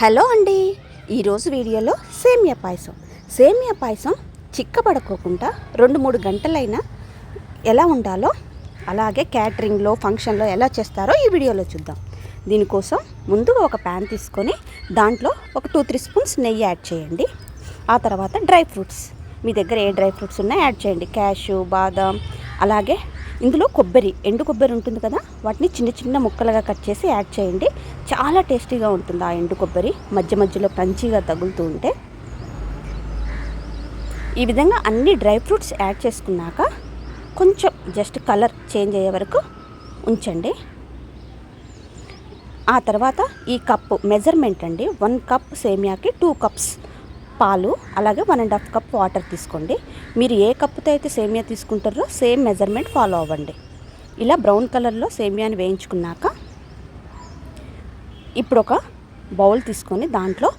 Hello అండి. ఈరోజు వీడియోలో సేమియా పాయసం. సేమియా పాయసం చిక్కబడుకోకుండా రెండు మూడు గంటలైనా ఎలా ఉండాలో అలాగే క్యాటరింగ్లో ఫంక్షన్లో ఎలా చేస్తారో ఈ వీడియోలో చూద్దాం. దీనికోసం ముందుగా ఒక ప్యాన్ తీసుకొని దాంట్లో ఒక టూ త్రీ స్పూన్స్ నెయ్యి యాడ్ చేయండి. ఆ తర్వాత డ్రై ఫ్రూట్స్. మీ దగ్గర ఏ డ్రై ఫ్రూట్స్ ఉన్నా యాడ్ చేయండి. క్యాషు బాదం అలాగే ఇందులో కొబ్బరి. ఎండు కొబ్బరి ఉంటుంది కదా వాటిని చిన్న చిన్న ముక్కలుగా కట్ చేసి యాడ్ చేయండి. చాలా టేస్టీగా ఉంటుంది ఆ ఎండు కొబ్బరి. మధ్య మధ్యలో క్రంచీగా తగులుతూ ఉంటే. ఈ విధంగా అన్ని డ్రై ఫ్రూట్స్ యాడ్ చేసుకున్నాక కొంచెం జస్ట్ కలర్ చేంజ్ అయ్యే వరకు ఉంచండి. ఆ తర్వాత ఈ కప్పు మెజర్మెంట్ అండి. వన్ కప్ సేమియాకి టూ కప్స్ పాలు అలాగే one and half cup water తీసుకోండి. మీరు ఏ కప్పుతో అయితే సేమియా తీసుకుంటారో సేమ్ మెజర్మెంట్ ఫాలో అవ్వండి. ఇలా బ్రౌన్ కలర్లో సేమియాని వేయించుకున్నాక ఇప్పుడు ఒక బౌల్ తీసుకొని దాంట్లో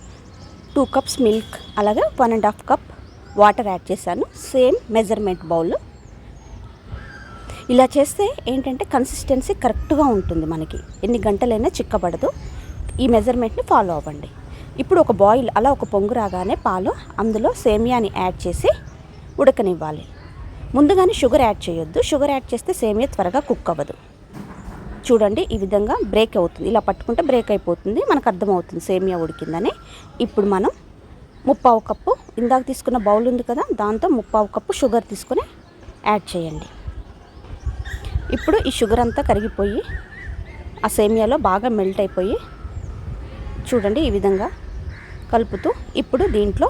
టూ కప్స్ మిల్క్ అలాగే one and half cup water add చేశాను. Same measurement bowl. ఇలా చేస్తే ఏంటంటే కన్సిస్టెన్సీ కరెక్ట్గా ఉంటుంది మనకి. ఎన్ని గంటలైనా చిక్కబడదు. ఈ మెజర్మెంట్ని ఫాలో అవ్వండి. ఇప్పుడు ఒక బాయిల్ అలా ఒక పొంగు రాగానే పాలు అందులో సేమియాని యాడ్ చేసి ఉడకనివ్వాలి. ముందుగానే షుగర్ యాడ్ చేయొద్దు. షుగర్ యాడ్ చేస్తే సేమియా త్వరగా కుక్ అవ్వదు. చూడండి ఈ విధంగా బ్రేక్ అవుతుంది. ఇలా పట్టుకుంటే బ్రేక్ అయిపోతుంది. మనకు అర్థమవుతుంది సేమియా ఉడికిందని. ఇప్పుడు మనం ముప్పావు కప్పు ఇందాక తీసుకున్న బౌల్ ఉంది కదా దాంతో ముప్పావు కప్పు షుగర్ తీసుకొని యాడ్ చేయండి. ఇప్పుడు ఈ షుగర్ అంతా కరిగిపోయి ఆ సేమియాలో బాగా మెల్ట్ అయిపోయి చూడండి ఈ విధంగా కలుపుతూ ఇప్పుడు దీంట్లో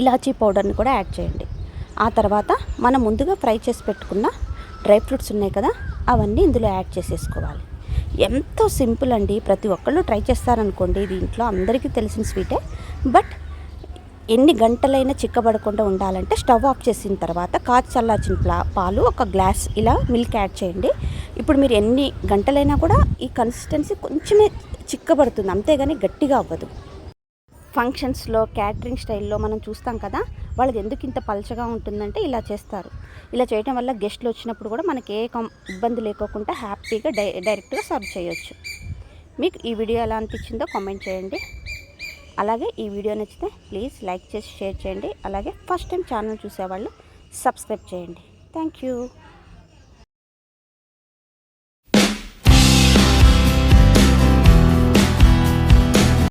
ఇలాచీ పౌడర్ని కూడా యాడ్ చేయండి. ఆ తర్వాత మనం ముందుగా ఫ్రై చేసి పెట్టుకున్న డ్రై ఫ్రూట్స్ ఉన్నాయి కదా అవన్నీ ఇందులో యాడ్ చేసేసుకోవాలి. ఎంతో సింపుల్ అండి. ప్రతి ఒక్కళ్ళు ట్రై చేస్తారనుకోండి. దీంట్లో అందరికీ తెలిసిన స్వీటే. బట్ ఎన్ని గంటలైనా చిక్కబడకుండా ఉండాలంటే స్టవ్ ఆఫ్ చేసిన తర్వాత కాచి చల్లార్చిన ప్లా పాలు ఒక గ్లాస్ ఇలా మిల్క్ యాడ్ చేయండి. ఇప్పుడు మీరు ఎన్ని గంటలైనా కూడా ఈ కన్సిస్టెన్సీ కొంచెమే చిక్కబడుతుంది. అంతేగాని గట్టిగా అవ్వదు. ఫంక్షన్స్లో క్యాటరింగ్ స్టైల్లో మనం చూస్తాం కదా వాళ్ళది ఎందుకు ఇంత పలచగా ఉంటుందంటే ఇలా చేస్తారు. ఇలా చేయడం వల్ల గెస్ట్లు వచ్చినప్పుడు కూడా మనకి ఏ కం ఇబ్బంది లేకోకుండా హ్యాపీగా డై డైరెక్ట్గా సర్వ్ చేయొచ్చు. మీకు ఈ వీడియో ఎలా అనిపించిందో కామెంట్ చేయండి. అలాగే ఈ వీడియో నచ్చితే ప్లీజ్ లైక్ చేసి షేర్ చేయండి. అలాగే ఫస్ట్ టైం ఛానల్ చూసేవాళ్ళు సబ్స్క్రైబ్ చేయండి. Thank you.